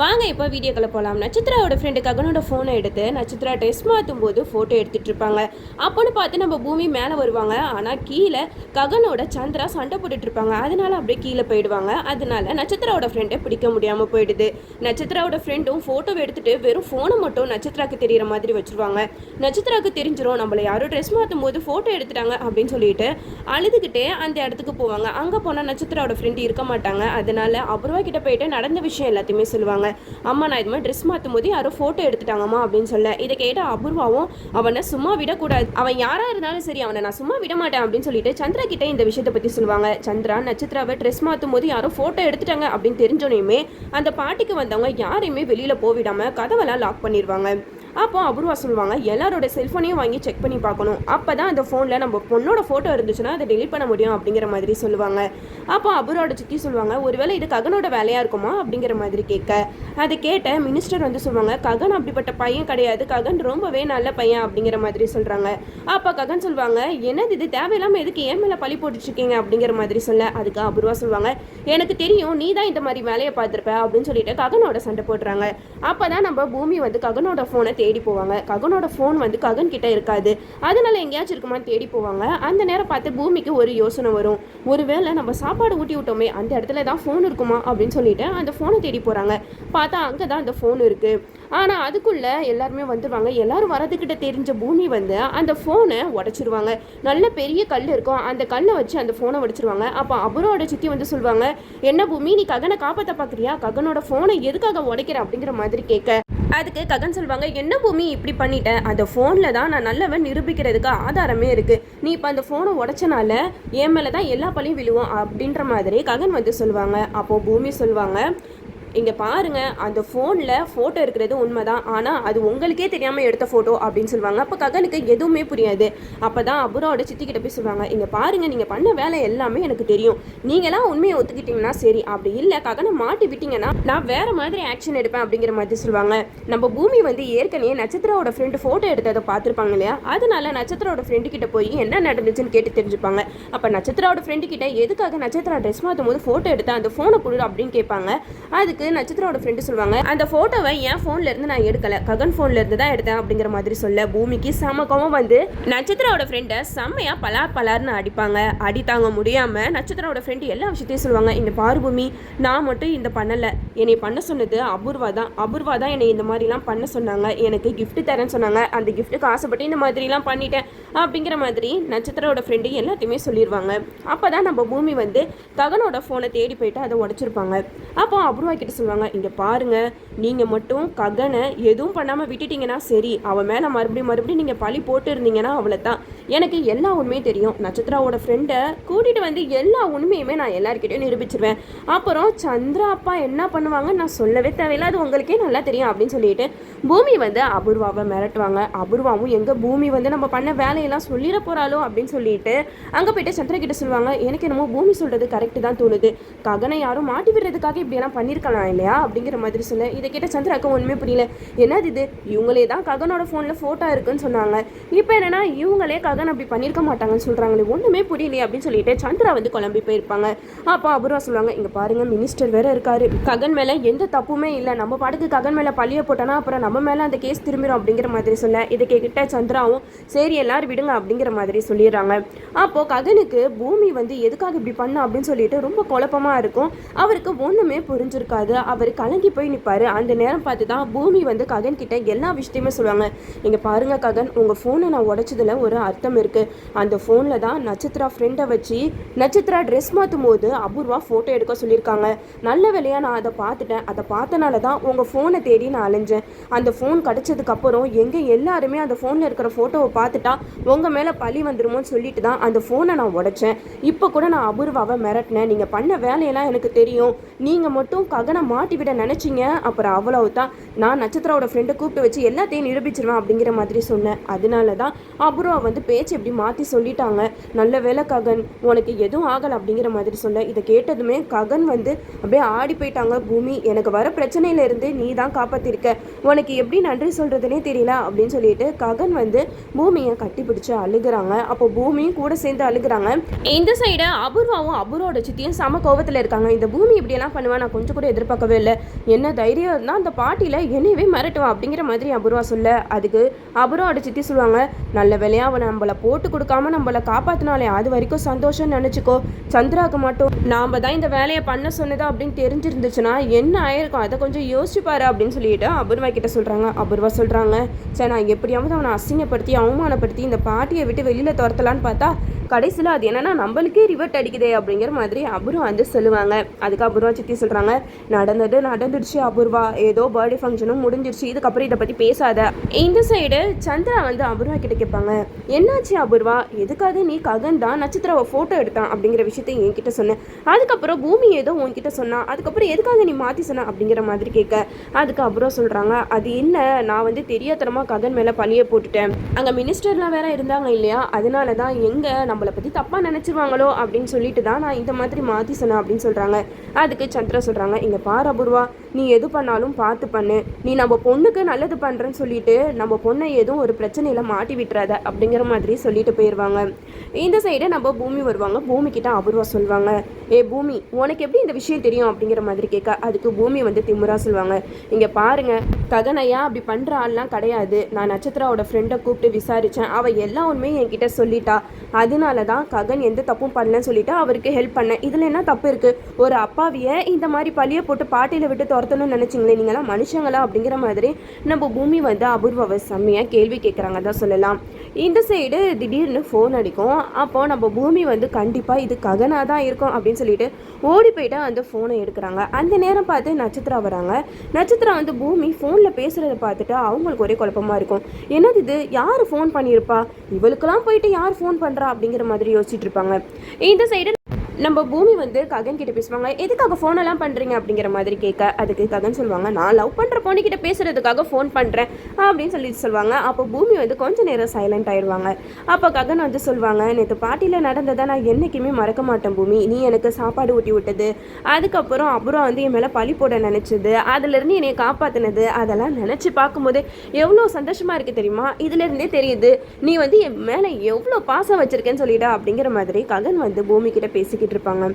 வாங்க இப்போ வீடியோக்களை போகலாம் நட்சத்திராவோட ஃப்ரெண்டு ககனோட ஃபோனை எடுத்து நட்சத்திரா ட்ரெஸ் மாற்றும் போது ஃபோட்டோ எடுத்துகிட்டு இருப்பாங்க. அப்போன்னு பார்த்து நம்ம பூமி மேலே வருவாங்க. ஆனால் கீழே ககனோட சந்திரா சண்டை போட்டுட்டு இருப்பாங்க. அதனால அப்படியே கீழே போயிடுவாங்க. அதனால நட்சத்திராவோட ஃப்ரெண்டை பிடிக்க முடியாமல் போயிடுது. நட்சத்திராவோட ஃப்ரெண்டும் ஃபோட்டோ எடுத்துட்டு வெறும் ஃபோனை மட்டும் நட்சத்திராக்கு தெரியிற மாதிரி வச்சிருவாங்க. நட்சத்திராக்கு தெரிஞ்சிடும் நம்மளை யாரும் ட்ரெஸ் மாற்றும் போது ஃபோட்டோ எடுத்துட்டாங்க அப்படின்னு சொல்லிட்டு அழுதுகிட்டே அந்த இடத்துக்கு போவாங்க. அங்கே போனால் நட்சத்திராவோட ஃப்ரெண்டு இருக்க மாட்டாங்க. அதனால அபூர்வா கிட்ட போயிட்டு நடந்த விஷயம் எல்லாத்தையுமே சொல்லுவாங்க. அம்மா நான் இது மாதிரி ட்ரெஸ் மாற்றும் போது யாரோ ஃபோட்டோ எடுத்துட்டாங்கம்மா அப்படின்னு சொல்ல. இதை கேட்ட அபூர்வாவும் அவனை சும்மா விடக்கூடாது. அவன் யாராக இருந்தாலும் சரி அவனை நான் சும்மா விட மாட்டேன் அப்படின்னு சொல்லிட்டு சந்திரா கிட்ட இந்த விஷயத்தை பற்றி சொல்லுவாங்க. சந்திரா நட்சத்திராவை ட்ரெஸ் மாற்றும் போது யாரோ ஃபோட்டோ எடுத்துட்டாங்க அப்படின்னு தெரிஞ்சோனையுமே அந்த பாட்டிக்கு வந்தவங்க யாரையுமே வெளியில் போவிடாமல் கதவெல்லாம் லாக் பண்ணிடுவாங்க அப்போ அபூர்வா சொல்லுவாங்க எல்லாரோட செல்ஃபோனையும் வாங்கி செக் பண்ணி பார்க்கணும். அப்போ தான் அந்த ஃபோனில் நம்ம பொண்ணோட ஃபோட்டோ இருந்துச்சுன்னா அதை டெலிட் பண்ண முடியும் அப்படிங்கிற மாதிரி சொல்லுவாங்க. அப்போ அபூர்வோட சித்தி சொல்லுவாங்க ஒருவேளை இது ககனோட வேலையாக இருக்குமா? அப்படிங்கிற மாதிரி கேட்க. அதை கேட்ட மினிஸ்டர் வந்து சொல்லுவாங்க ககன் அப்படிப்பட்ட பையன் கிடையாது. ககன் ரொம்பவே நல்ல பையன் அப்படிங்கிற மாதிரி சொல்கிறாங்க அப்போ ககன் சொல்லுவாங்க என்னது இது? தேவையில்லாமல் எதுக்கு ஏன் மேலே பழி போட்டுட்ருக்கீங்க? அப்படிங்கிற மாதிரி சொல்ல அதுக்கு அபூர்வா சொல்லுவாங்க எனக்கு தெரியும் நீ தான் இந்த மாதிரி வேலையை பார்த்துருப்ப அப்படின்னு சொல்லிட்டு ககனோட சண்டை போடுறாங்க. அப்போ தான் நம்ம பூமி வந்து ககனோட ஃபோனை தேடி போவாங்க. ககனோட ஃபோன் வந்து ககன் கிட்ட இருக்காது. அதனால எங்கேயாச்சும் இருக்குமான்னு தேடி போவாங்க. அந்த நேரம் பார்த்து பூமிக்கு ஒரு யோசனை வரும். ஒருவேளை நம்ம சாப்பாடு ஊட்டி விட்டோமே அந்த இடத்துல தான் ஃபோன் இருக்குமா அப்படின்னு சொல்லிட்டு அந்த ஃபோனை தேடி போகிறாங்க பார்த்தா அங்கே தான் அந்த ஃபோன் இருக்குது ஆனால் அதுக்குள்ளே எல்லாருமே வந்துடுவாங்க எல்லாரும் வரதுக்கிட்ட தெரிஞ்ச பூமி வந்து அந்த ஃபோனை உடச்சிருவாங்க. நல்ல பெரிய கல் இருக்கும். அந்த கல்லை வச்சு அந்த ஃபோனை உடச்சிருவாங்க. அப்போ அபரோட சித்தி வந்து சொல்லுவாங்க என்ன பூமி நீ ககனை காப்பாற்ற பார்க்குறியா? ககனோட ஃபோனை எதுக்காக உடைக்கிற? அப்படிங்கிற மாதிரி கேட்க. அதுக்கு ககன் சொல்லுவாங்க என்ன பூமி இப்படி பண்ணிட்டேன் அந்த ஃபோனில் தான் நான் நல்லவன் நிரூபிக்கிறதுக்கு ஆதாரமே இருக்குது நீ இப்போ அந்த ஃபோனை உடச்சனால என் மேலே தான் எல்லா பழியும் விழுவோம். அப்படின்ற மாதிரி ககன் வந்து சொல்லுவாங்க அப்போது பூமி சொல்லுவாங்க இங்கே பாருங்க அந்த ஃபோனில் ஃபோட்டோ இருக்கிறது உண்மைதான். ஆனால் அது உங்களுக்கே தெரியாமல் எடுத்த ஃபோட்டோ அப்படின்னு சொல்லுவாங்க. அப்போ ககனுக்கு எதுவுமே புரியாது. அப்போ தான் அபுரோட சித்திக்கிட்ட போய் சொல்லுவாங்க இங்கே பாருங்க நீங்கள் பண்ண வேலை எல்லாமே எனக்கு தெரியும். நீங்களாம் உண்மையை ஒத்துக்கிட்டீங்கன்னா சரி. அப்படி இல்லை ககனை மாட்டி விட்டீங்கன்னா நான் வேற மாதிரி ஆக்ஷன் எடுப்பேன் அப்படிங்கிற மாதிரி சொல்லுவாங்க. நம்ம பூமி வந்து ஏற்கனவே நட்சத்திரோட ஃப்ரெண்டு ஃபோட்டோ எடுத்ததை பார்த்துருப்பாங்க இல்லையா? அதனால நட்சத்திரோட ஃப்ரெண்டு கிட்ட போய் என்ன நடந்துச்சுன்னு கேட்டு தெரிஞ்சுப்பாங்க. அப்போ நட்சத்திரோட ஃப்ரெண்டு கிட்ட எதுக்காக நட்சத்திரா ட்ரெஸ் மாற்றும் போது ஃபோட்டோ எடுத்த அந்த ஃபோனை கொடு அப்படின்னு கேட்பாங்க. அதுக்கு நட்சத்திரோட ஃப்ரெண்டு சொல்லுவாங்க. அந்த ஃபோட்டோவை என் ஃபோன்ல இருந்து நான் எடுக்கல. ககன் ஃபோன்ல இருந்து தான் எடுத்தேன் அப்படிங்கிற மாதிரி சொல்ல பூமிக்கு செம கோவம் வந்து நட்சத்திரோட ஃப்ரெண்டை செம்மையா பலார் பலார்னு அடிப்பாங்க. அடி தாங்க முடியாம நட்சத்திரோட ஃப்ரெண்டு எல்லா விஷயத்தையும் சொல்லுவாங்க. இந்த பாரு பூமி நான் மட்டும் இந்த பண்ணல. என்னை பண்ண சொன்னது அபூர்வா தான். அபூர்வா தான் என்னை இந்த மாதிரிலாம் பண்ண சொன்னாங்க. எனக்கு கிஃப்ட் தரேன்னு சொன்னாங்க. அந்த கிஃப்ட்டுக்கு ஆசைப்பட்டு இந்த மாதிரிலாம் பண்ணிட்டேன். அப்படிங்கிற மாதிரி நட்சத்திரோட ஃப்ரெண்டு எல்லாத்தையுமே சொல்லிடுவாங்க அப்போ தான் நம்ம பூமி வந்து ககனோட ஃபோனை தேடி போயிட்டு அதை உடச்சிருப்பாங்க. அப்போ அபூர்வா கிட்ட சொல்லுவாங்க இங்கே பாருங்க நீங்கள் மட்டும் ககனை எதுவும் பண்ணாமல் விட்டுட்டீங்கன்னா சரி அவன் மேலே மறுபடியும் மறுபடியும் நீங்கள் பழி போட்டு இருந்தீங்கன்னா அவளை தான் எனக்கு எல்லா உண்மையும் தெரியும். நட்சத்திராவோட ஃப்ரெண்டை கூட்டிகிட்டு வந்து எல்லா உண்மையுமே நான் எல்லாருக்கிட்டையும் நிரூபிச்சிருவேன். அப்புறம் சந்திரா அப்பா என்ன பண்ணுவாங்க? நான் சொல்லவே தேவையில்ல. அது உங்களுக்கே நல்லா தெரியும் அப்படின்னு சொல்லிட்டு பூமி வந்து அபூர்வாவை மிரட்டுவாங்க. அபூர்வாவும் எங்கள் பூமி வந்து நம்ம பண்ண வேலையெல்லாம் சொல்லிட போகிறாளோ அப்படின்னு சொல்லிட்டு அங்கே போயிட்டு சந்திரா கிட்ட சொல்லுவாங்க. எனக்கு என்னமோ பூமி சொல்கிறது கரெக்டு தான் தோணுது. ககனை யாரும் மாட்டி விடுறதுக்காக இப்படியெல்லாம் பண்ணியிருக்கலாம் இல்லையா? அப்படிங்கிற மாதிரி சொல்ல இதை கேட்ட சந்திராக்கு ஒன்றுமே புரியல. என்னது இது? இவங்களே தான் ககனோட ஃபோனில் ஃபோட்டோ இருக்குன்னு சொன்னாங்க. இப்போ என்னென்னா இவங்களே ககன் அப்படி பண்ணியிருக்க மாட்டாங்கன்னு சொல்கிறாங்களே ஒன்றுமே புரியலையே அப்படின்னு சொல்லிட்டு சந்திரா வந்து குழம்பி போயிருப்பாங்க. அப்போ அபூர்வா சொல்லுவாங்க இங்கே பாருங்கள் மினிஸ்டர் வேற இருக்காரு. ககன் மேலே எந்த தப்புமே இல்லை. நம்ம பாட்டுக்கு ககன் மேலே பழிய போட்டோன்னா அப்புறம் நம்ம மேலே அந்த கேஸ் திரும்பிடும் அப்படிங்கிற மாதிரி சொல்ல இதை கேட்டுட்ட சந்திராவும் சரி எல்லாரும் விடுங்க அப்படிங்கிற மாதிரி சொல்லிடுறாங்க. அப்போது ககனுக்கு பூமி வந்து எதுக்காக இப்படி பண்ண அப்படின்னு சொல்லிட்டு ரொம்ப குழப்பமாக இருக்கும். அவருக்கு ஒன்றுமே புரிஞ்சிருக்காது. அவர் கலங்கி போய் நிற்பாரு அந்த நேரம் பார்த்து தான் பூமி வந்து ககன் கிட்ட எல்லா விஷயத்தையுமே சொல்லுவாங்க. இங்கே பாருங்கள் ககன் உங்கள் ஃபோனை நான் உடச்சதில் ஒரு அர்த்தம் இருக்குது அந்த ஃபோனில் தான் நட்சத்திரா ஃப்ரெண்டை வச்சு நட்சத்திரா ட்ரெஸ் மாற்றும் போது அபூர்வா ஃபோட்டோ எடுக்க சொல்லியிருக்காங்க. நல்ல வேலையாக நான் அதை பார்த்துட்டேன். அதை பார்த்தனால தான் உங்கள் ஃபோனை தேடி நான் அலைஞ்சேன். அந்த ஃபோன் கிடச்சதுக்கப்புறம் எங்கே எல்லாருமே அந்த ஃபோனில் இருக்கிற ஃபோட்டோவை பார்த்துட்டா உங்கள் மேலே பழி வந்துருமோன்னு சொல்லிட்டு தான் அந்த ஃபோனை நான் உடைச்சேன். இப்போ கூட நான் அபூர்வாவை மிரட்டினேன். நீங்கள் பண்ண வேலையெல்லாம் எனக்கு தெரியும். நீங்கள் மட்டும் ககனை மாட்டி விட நினச்சிங்க. அப்புறம் அவ்வளவு தான் நான் நட்சத்திராவோட ஃப்ரெண்டை கூப்பிட்டு வச்சு எல்லாத்தையும் நிரூபிச்சிருவேன் அப்படிங்கிற மாதிரி சொன்னேன். அதனால தான் அபூர்வா வந்து பேச்சு இப்படி மாற்றி சொல்லிட்டாங்க. நல்ல வேலை ககன் உனக்கு எதுவும் ஆகலை அப்படிங்கிற மாதிரி சொல்ல. இதை கேட்டதுமே ககன் வந்து அப்படியே ஆடி போயிட்டாங்க. பூமி எனக்கு வர பிரச்சனையில இருந்து நீ தான் காப்பாத்திருக்க. உனக்கு எப்படி நன்றி சொல்றதுனே தெரியல அப்படின்னு சொல்லிட்டு ககன் வந்து பூமியை கட்டி பிடிச்சு அழுகுறாங்க. அப்போ பூமியும் கூட சேர்ந்து அழுகுறாங்க. இந்த சைடு அபூர்வாவும் அபூர்வோட சித்தியும் சம கோவத்தில் இருக்காங்க. இந்த பூமி இப்படியெல்லாம் பண்ணுவேன் நான் கொஞ்சம் கூட எதிர்பார்க்கவே இல்லை. என்ன தைரியம் இருந்தால் அந்த பாட்டியில் என்னையவே மிரட்டுவான் அப்படிங்கிற மாதிரி அபூர்வா சொல்ல. அதுக்கு அபூர்வோட சித்தி சொல்லுவாங்க நல்ல வேலையாக அவன் நம்மளை போட்டு கொடுக்காம நம்மளை காப்பாற்றினாலே அது வரைக்கும் சந்தோஷம் நினச்சிக்கோ. சந்திராவுக்கு மட்டும் நாம் தான் இந்த வேலையை பண்ண சொன்னதா அப்படின்னு தெரிஞ்சிருந்துச்சுன்னா என்ன ஆயிருக்கும்? அதை கொஞ்சம் யோசிச்சு அப்படின்னு சொல்லிட்டு அபூர்வா கிட்ட சொல்கிறாங்க அபூர்வா சொல்கிறாங்க சரி நான் எப்படியாவது அவனை அசிங்கப்படுத்தி அவமானப்படுத்தி இந்த பாட்டியை விட்டு வெளியில் துரத்தலான்னு பார்த்தா கடைசியில் அது என்னன்னா நம்மளுக்கே ரிவர்ட் அடிக்குதே அப்படிங்கிற மாதிரி அபூர்வா வந்து சொல்லுவாங்க. அதுக்கு அபூர்வா சித்தி சொல்கிறாங்க நடந்தது நடந்துடுச்சு அபூர்வா. ஏதோ பர்த்டே ஃபங்க்ஷனும் முடிஞ்சிருச்சு. இதுக்கப்புறம் இதை பற்றி பேசாத. இந்த சைடு சந்திரா வந்து அபூர்வா கிட்ட கேட்பாங்க என்னாச்சு அபூர்வா? எதுக்காக நீ ககன் தான் நட்சத்திரவை ஃபோட்டோ எடுத்தான் அப்படிங்கிற விஷயத்த என்கிட்ட சொன்னேன் அதுக்கப்புறம் பூமி ஏதோ உன்கிட்ட சொன்னா அதுக்கப்புறம் எதுக்காக நீ மாற்றி சொன்ன அப்படிங்கிற மாதிரி கேட்க. அதுக்கு அப்புறம் சொல்கிறாங்க அது இல்லை நான் வந்து தெரியாதனமாக ககன் மேலே பழிய போட்டுட்டேன். அங்கே மினிஸ்டர்லாம் வேற இருந்தாங்க இல்லையா? அதனால தான் எங்கே நம்மளை பற்றி தப்பாக நினச்சிருவாங்களோ? அப்படின்னு சொல்லிட்டு தான் நான் இந்த மாதிரி மாற்றி சொன்னேன் அப்படின்னு சொல்கிறாங்க அதுக்கு சந்திரா சொல்கிறாங்க இங்கே பார் அபூர்வா நீ எது பண்ணாலும் பார்த்து பண்ணு. நீ நம்ம பொண்ணுக்கு நல்லது பண்ணுறேன்னு சொல்லிட்டு நம்ம பொண்ணை எதுவும் ஒரு பிரச்சனையில் மாட்டி விட்டுறாத. அப்படிங்கிற மாதிரி சொல்லிட்டு போயிடுவாங்க இந்த சைடு நம்ம பூமி வருவாங்க. பூமி கிட்ட அபூர்வா சொல்லுவாங்க ஏ பூமி உனக்கு எப்படி இந்த விஷயம் தெரியும்? அப்படிங்கிற மாதிரி கேட்க அதுக்கு பூமி வந்து திமுறா சொல்லுவாங்க இங்கே பாருங்க ககனையா அப்படி பண்ணுற ஆள்லாம் கிடையாது. நான் நட்சத்திராவோட ஃப்ரெண்டை கூப்பிட்டு விசாரித்தேன் அவள் எல்லா உண்மையும் என்கிட்ட சொல்லிட்டா. அதனால தான் ககன் எந்த தப்பும் பண்ணலன்னு சொல்லிட்டு அவருக்கு ஹெல்ப் பண்ணேன். இதில் என்ன தப்பு இருக்குது ஒரு அப்பாவியை இந்த மாதிரி பழிய போட்டு பாட்டியில் விட்டு துரத்தணும்னு நினச்சிங்களே நீங்களாம் மனுஷங்களா? அப்படிங்கிற மாதிரி நம்ம பூமி வந்து அபூர்வாவை செம்மையாக கேள்வி கேட்குறாங்க தான் சொல்லலாம். இந்த சைடு திடீர்னு ஃபோன் அடிக்கும். அப்போ நம்ம பூமி வந்து கண்டிப்பாக இது ககனாக தான் இருக்கும் அப்படின்னு சொல்லிட்டு ஓடி போயிட்டு அந்த ஃபோனை எடுக்கிறாங்க. அந்த நேரம் பார்த்து நட்சத்திரம் வராங்க. நட்சத்திரம் வந்து பூமி ஃபோனில் பேசுகிறத பார்த்துட்டு அவங்களுக்கு ஒரே குழப்பமாக இருக்கும். என்னது இது? யார் ஃபோன் பண்ணியிருப்பா? இவளுக்கெல்லாம் போயிட்டு யார் ஃபோன் பண்ணுறா அப்படிங்கிற மாதிரி யோசிச்சுட்டு இருப்பாங்க. இந்த சைடு நம்ம பூமி வந்து ககன் கிட்ட பேசுவாங்க எதுக்காக ஃபோன் எல்லாம் பண்றீங்க? அப்படிங்கிற மாதிரி கேட்க அதுக்கு ககன் சொல்லுவாங்க நான் லவ் பண்ற பொண்ணு கிட்ட பேசுறதுக்காக ஃபோன் பண்றேன் அப்படின்னு சொல்லிட்டு சொல்லுவாங்க. அப்போ பூமி வந்து கொஞ்ச நேரம் சைலண்ட் ஆயிடுவாங்க. அப்போ ககன் வந்து சொல்லுவாங்க நேற்று பாட்டியில் நடந்ததை நான் என்னைக்குமே மறக்க மாட்டேன் பூமி. நீ எனக்கு சாப்பாடு ஊட்டி விட்டது. அதுக்கப்புறம் அப்புறம் வந்து என் மேலே பழி போட நினைச்சது. அதுலேருந்து என்னை காப்பாத்தினது. அதெல்லாம் நினச்சி பார்க்கும்போது எவ்வளோ சந்தோஷமா இருக்கு தெரியுமா? இதுலேருந்தே தெரியுது நீ வந்து என் மேலே எவ்வளோ பாசம் வச்சிருக்கேன்னு சொல்லிட்டா அப்படிங்கிற மாதிரி ககன் வந்து பூமி கிட்ட பேசிக்கிட்டு இருப்பாங்க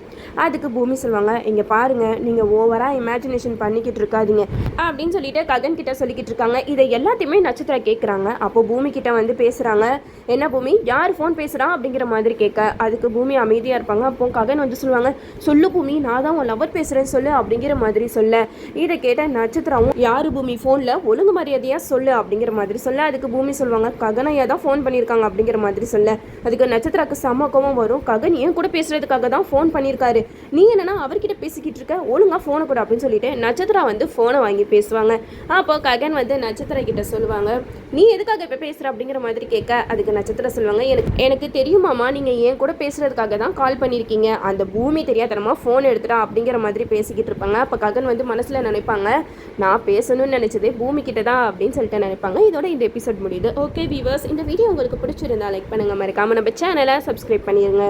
அதுக்கு பூமி சொல்லுவாங்க இங்கே பாருங்க நீங்கள் ஓவராக இமேஜினேஷன் பண்ணிக்கிட்டு இருக்காதீங்க அப்படின்னு சொல்லிட்டு ககன் கிட்ட சொல்லிக்கிட்டு இருக்காங்க இதை எல்லாத்தையுமே நட்சத்திரா கேட்குறாங்க அப்போ பூமி கிட்ட வந்து பேசுகிறாங்க என்ன பூமி? யார் ஃபோன் பேசுகிறா அப்படிங்கிற மாதிரி கேட்க அதுக்கு பூமி அமைதியாக இருப்பாங்க. அப்போ ககன் வந்து சொல்லுவாங்க சொல்லு பூமி நான் தான் உன் லவர் பேசுகிறேன் சொல்லு அப்படிங்கிற மாதிரி சொல்ல. இதை கேட்ட நட்சத்திராவும் யாரு பூமி? ஃபோனில் ஒழுங்கு மரியாதையாக சொல்லு அப்படிங்கிற மாதிரி சொல்ல. அதுக்கு பூமி சொல்லுவாங்க ககனையா தான் ஃபோன் பண்ணியிருக்காங்க அப்படிங்கிற மாதிரி சொல்ல. அதுக்கு நட்சத்திராக்கு சமக்கமும் கோவம் வரும். ககன் ஏன் கூட பேசுறதுக்காக தான் ஃபோன் பண்ணியிருக்காரு. நீ என்னன்னா அவர்கிட்ட பேசிக்கிட்டு இருக்க ஒழுங்கா ஃபோனை கூட அப்படின்னு சொல்லிட்டு நட்சத்திரா வந்து ஃபோனை வாங்கி பேசுவாங்க. அப்போ ககன் வந்து நட்சத்திர கிட்ட சொல்லுவாங்க நீ எதுக்காக இப்போ பேசுகிற அப்படிங்கிற மாதிரி கேட்க அதுக்கு நட்சத்திரம் சொல்லுவாங்க எனக்கு எனக்கு தெரியுமாமா நீங்கள் ஏன் கூட பேசுகிறதுக்காக தான் கால் பண்ணியிருக்கீங்க. அந்த பூமி தெரியாதனமா ஃபோன் எடுத்துட்டா அப்படிங்கிற மாதிரி பேசிக்கிட்டு இருப்பாங்க. அப்போ ககன் வந்து மனசில் நினைப்பாங்க நான் பேசணும்னு நினச்சதே பூமி கிட்ட தான் அப்படின்னு சொல்லிட்டு நினைப்பாங்க. இதோட இந்த எபிசோட் முடியுது. ஓகே வீவர்ஸ் இந்த வீடியோ உங்களுக்கு பிடிச்சிருந்தா லைக் பண்ணுங்க. மறக்காமல் நம்ம சேனலை சப்ஸ்கிரைப் பண்ணிடுங்க